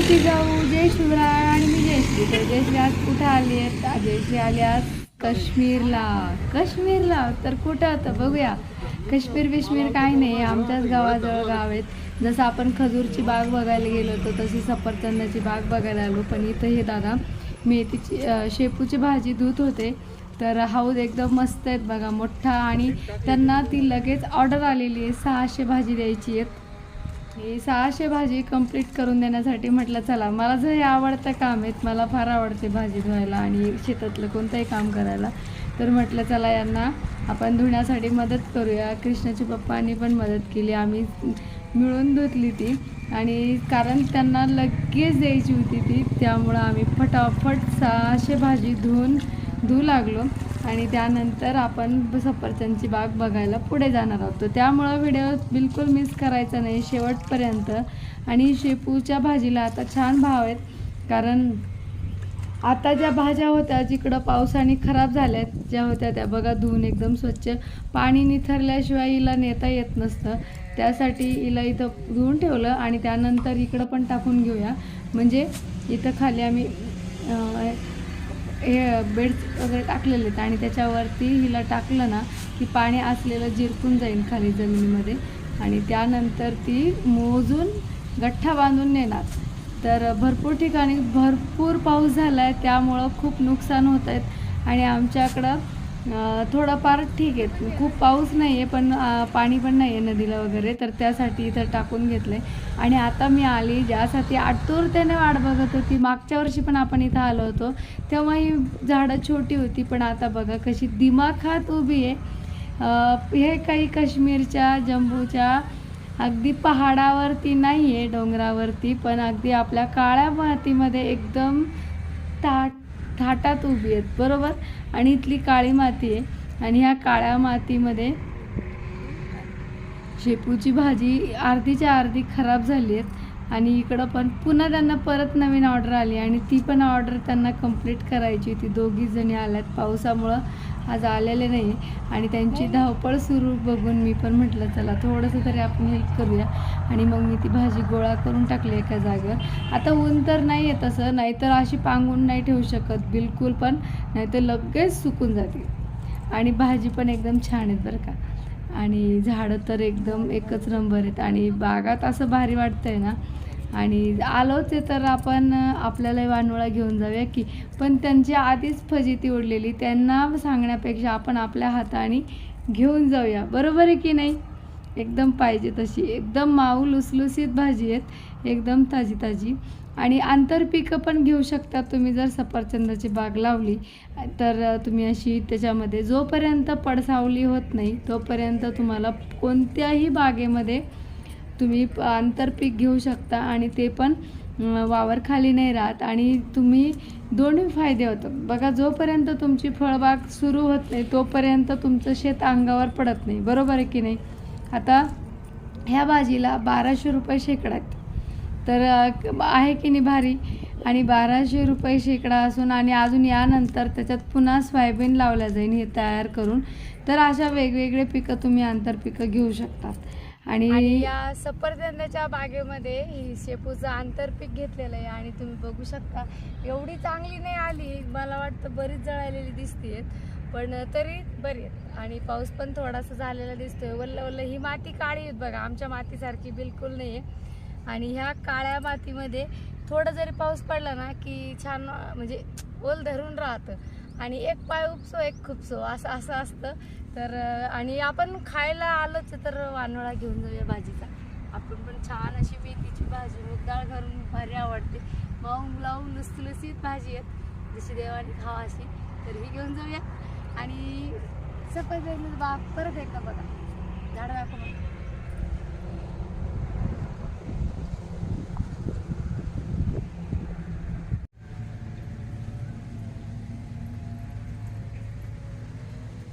माहिती जाऊ. जय शिवराय आणि मी जयश्री तर जयश्री आज कुठं आली आहे? जयश्री आली आज काश्मीरला. काश्मीरला? तर कुठं? आता बघूया. काश्मीर बिश्मीर काही नाही. आमच्याच गावाजवळ गाव आहेत. जसं आपण खजूरची बाग बघायला गेलो होतो तशी सफरचंदाची बाग बघायला आलो. पण इथं हे दादा मेथीची शेपूची भाजी धुत होते. तर हाऊद एकदम मस्त आहेत बघा मोठा. आणि त्यांना ती लगेच ऑर्डर आलेली आहे. सहाशे भाजी द्यायची आहेत. हे सहाशे भाजी कंप्लीट करून देण्यासाठी म्हटलं चला मला जर हे आवडतं काम आहेत मला फार आवडते भाजी धुवायला आणि शेतातलं कोणतंही काम करायला. तर म्हटलं चला यांना आपण धुण्यासाठी मदत करूया. कृष्णाची पप्पांनी पण मदत केली. आम्ही मिळून धुतली ती आणि कारण त्यांना लगेच द्यायची होती ती त्यामुळं आम्ही फटाफट सहाशे भाजी धुवून धुवू लागलो. आणि त्यानंतर आपण सफरचंदची बाग बघायला पुढे जाणार आहोत. त्यामुळं व्हिडिओ बिलकुल मिस करायचा नाही शेवटपर्यंत. आणि शेपूच्या भाजीला आता छान भाव आहेत. कारण आता ज्या भाज्या होत्या जिकडं पावसाने खराब झाल्यात ज्या होत्या त्या बघा धुवून एकदम स्वच्छ. पाणी निथरल्याशिवाय हिला नेता येत नसतं. त्यासाठी हिला इथं धुवून ठेवलं आणि त्यानंतर इकडं पण टाकून घेऊया. म्हणजे इथं खाली आम्ही हे बेड्स वगैरे टाकलेले आहेत आणि त्याच्यावरती हिला टाकलं ना की पाणी असलेलं जिरकून जाईल खाली जमिनीमध्ये. आणि त्यानंतर ती मोजून गठ्ठा बांधून नेणार. तर भरपूर ठिकाणी भरपूर पाऊस झाला आहे त्यामुळं खूप नुकसान होत आहेत आणि आमच्याकडं थोडंफार ठीक आहे. खूप पाऊस नाही आहे पण पाणी पण नाही आहे नदीला वगैरे तर त्यासाठी इथं टाकून घेतलं आहे आणि आता मी आली ज्यासाठी आतुरतेने वाट बघत होती. मागच्या वर्षी पण आपण इथं आलो होतो. तेव्हा ही झाडं छोटी होती पण आता बघा कशी दिमाखात उभी आहे. हे काही काश्मीरच्या जम्बूच्या अगदी पहाडावरती नाही आहे डोंगरावरती पण अगदी आपल्या काळ्या मातीमध्ये एकदम ताट थाटात उभी आहेत बरोबर? आणि इथली काळी माती आहे. आणि ह्या काळ्या मातीमध्ये शेपूची भाजी अर्धीच्या अर्धी खराब झाली आहेत. आणि इकडं पण पुन्हा त्यांना परत नवीन ऑर्डर आली आणि ती पण ऑर्डर त्यांना कंप्लीट करायची होती. दोघी जणी आल्यात पावसामुळं. आज आलेले नाही. आणि त्यांची धावपळ सुरू बघून मी पण म्हटलं चला थोडंसं तरी आपण हेल्प करूया. आणि मग मी ती भाजी गोळा करून टाकली एका जागेवर. आता ऊन तर नाही आहे तसं नाहीतर अशी पांगून नाही ठेवू शकत बिलकुल पण. नाहीतर लगेच सुकून जाते आणि भाजी पण एकदम छान आहेत बरं का. आणि झाडं तर एकदम एकच नंबर आहेत. आणि बागात असं भारी वाटतंय ना आणि आलोच ते तर आपण आपल्याला वानोळा घेऊन जाऊया की. पण त्यांची आधीच फजिती उडलेली त्यांना सांगण्यापेक्षा आपण आपल्या हाताने घेऊन जाऊया. बरोबर आहे की नाही? एकदम पाहिजे तशी. एकदम माऊ लुसलुसीत भाजी आहेत. एकदम ताजी ताजी आणि आंतरपिकं पण घेऊ शकता तुम्ही जर सफरचंदाची बाग लावली. तर तुम्ही अशी त्याच्यामध्ये जोपर्यंत पडसावली होत नाही तोपर्यंत तुम्हाला कोणत्याही बागेमध्ये तुम्ही प- आंतरपीक घेऊ शकता आणि ते पण वावर खाली नाही राहत. आणि तुम्ही दोन्ही फायदे होतात बघा जोपर्यंत तुमची फळबाग सुरू होत नाही तोपर्यंत तुमचं शेत अंगावर पडत नाही. बरोबर आहे की नाही? आता ह्या भाजीला बाराशे रुपये शेकडा आहेत. तर आहे की नाही भारी? आणि बाराशे रुपये शेकडा असून आणि अजून यानंतर त्याच्यात पुन्हा सोयाबीन लावल्या जाईल हे तयार करून. तर अशा वेगवेगळे पिकं तुम्ही आंतरपिकं घेऊ शकतात आणि या सफरचंदाच्या बागेमध्ये ही शेपूचं आंतरपीक घेतलेलं आहे आणि तुम्ही बघू शकता एवढी चांगली नाही आली मला वाटतं बरीच जळालेली दिसते पण तरी बरी आहेत आणि पाऊस पण थोडासा झालेला दिसतोय. वल्ल वल्ल ही माती काळी आहेत बघा आमच्या मातीसारखी बिलकुल नाही आहे आणि ह्या काळ्या मातीमध्ये थोडा जरी पाऊस पडला ना की छान म्हणजे ओल धरून राहतं. आणि एक पाय उपसो एक खुपसो असं असं असतं. तर आणि आपण खायला आलोच तर वानोळा घेऊन जाऊया भाजीचा. आपण पण छान अशी मेथीची भाजी मुगडाळ घालून भारी आवडते. मऊ लावून लुसलुसीत भाजी आहेत जशी देवाने खावा अशी. तर ही घेऊन जाऊया. आणि सफरचंद बाग परत एकदा बघा. झाड दाखव मला.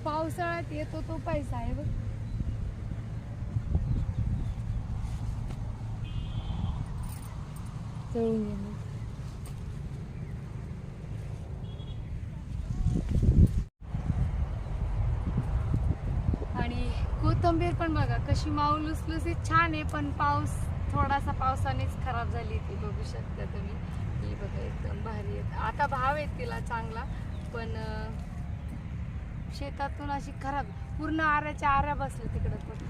पावसाळ्यात येतो तो पैसा आहे बघ. जळून आणि कोथंबीर पण बघा कशी माऊ लुसलुसीत छान आहे पण पाऊस थोडासा पावसानेच खराब झाली ती बघू शकता तुम्ही. ही बघा एकदम भारी आहे. आता भाव आहे तिला चांगला पण शेतातून अशी खराब पूर्ण आऱ्याच्या आऱ्या बसल्या तिकडं पण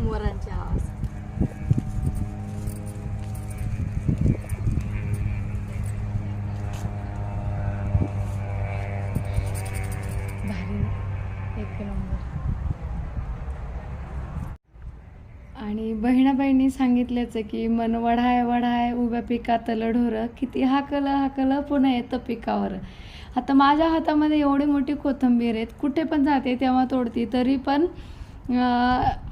मोरांचे आवाज भारी ना? एक नंबर आणि बहिणाबाईंनी बहिणी सांगितल्याच की मन वढाय वढाय उभ्या पिकातलं ढोरं किती हाकलं हाकलं पुन्हा येतं पिकावर. आता माझ्या हातामध्ये एवढी मोठी कोथिंबीर आहेत कुठे पण जाते तेव्हा तोडती तरी पण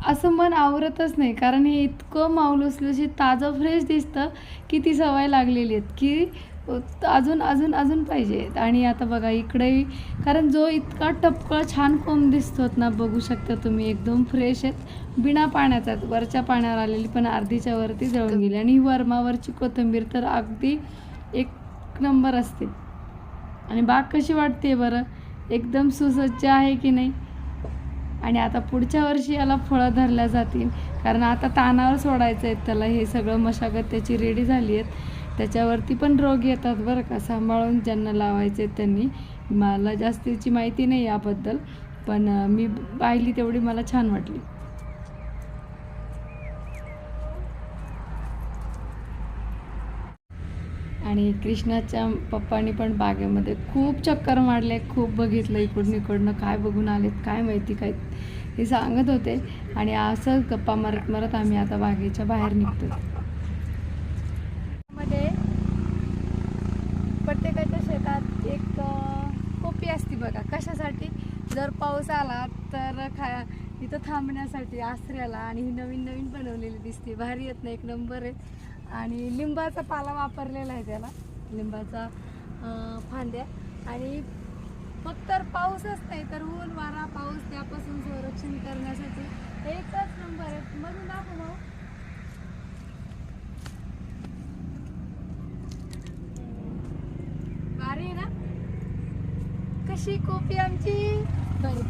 असं मन आवरतच नाही. कारण हे इतकं माऊल उचलूशी ताजं फ्रेश दिसतं की ती सवय लागलेली आहेत की अजून अजून अजून पाहिजे. आणि आता बघा इकडेही कारण जो इतका टपकळ छान कोंब दिसतोत ना बघू शकता तुम्ही. एकदम फ्रेश आहेत. बिना पाण्याचा आहेत. वरच्या पाण्यावर आलेली पण अर्धीच्या वरती जळून गेली. आणि वरमावरची कोथिंबीर तर अगदी एक नंबर असते. आणि बाग कशी वाटते बरं? एकदम सुसज्ज आहे की नाही? आणि आता पुढच्या वर्षी याला फळं धरल्या जातील. कारण आता तानावर सोडायचं आहे त्याला. हे सगळं मशागत त्याची रेडी झाली आहेत. त्याच्यावरती पण रोग येतात बरं का. सांभाळून ज्यांना लावायचे त्यांनी. मला जास्तीची माहिती नाही याबद्दल पण मी पाहिली तेवढी मला छान वाटली. आणि कृष्णाच्या पप्पांनी पण बागेमध्ये खूप चक्कर मारले खूप बघितलं इकडून इकडनं काय बघून आलेत काय माहिती काय हे सांगत होते. आणि असं गप्पा मारत मारत आम्ही आता बागेच्या बाहेर निघतो मध्ये प्रत्येकाच्या शेतात एक अं, कोपी असते बघा कशासाठी जर पाऊस आला तर खा इथं थांबण्यासाठी आसऱ्याला आणि ही नवीन नवीन बनवलेली दिसते. भारी येत ना एक नंबर आहे. आणि लिंबाचा पाला वापरलेला आहे त्याला. लिंबाचा फांद्या. आणि फक्त पाऊसच नाही तर ऊन वारा पाऊस त्यापासून संरक्षण करण्यासाठी एकच नंबर आहे. म्हणून दाखव. भाऊ. भारी आहे ना? कशी कोपी आमची? तर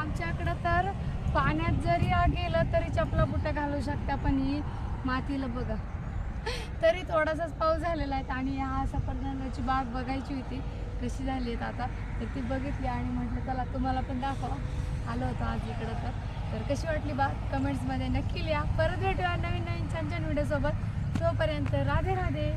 आमच्याकडं तर पाण्यात जरी आ गेलं तरी चपला बुट्या घालू शकता पण ही मातीला बघा. तरी थोडासाच पाऊस झालेला आहे आणि ह्या सफरचंदाची बाग बघायची होती. कशी झाली आहेत आता? तर ती बघितली आणि म्हटलं चला तुम्हाला पण दाखवा. आलो होतो आज इकडं तर. तर कशी वाटली बा कमेंट्समध्ये नक्की लिहा. परत भेटूया नवीन नवीन छान छान व्हिडिओसोबत तोपर्यंत राधे राधे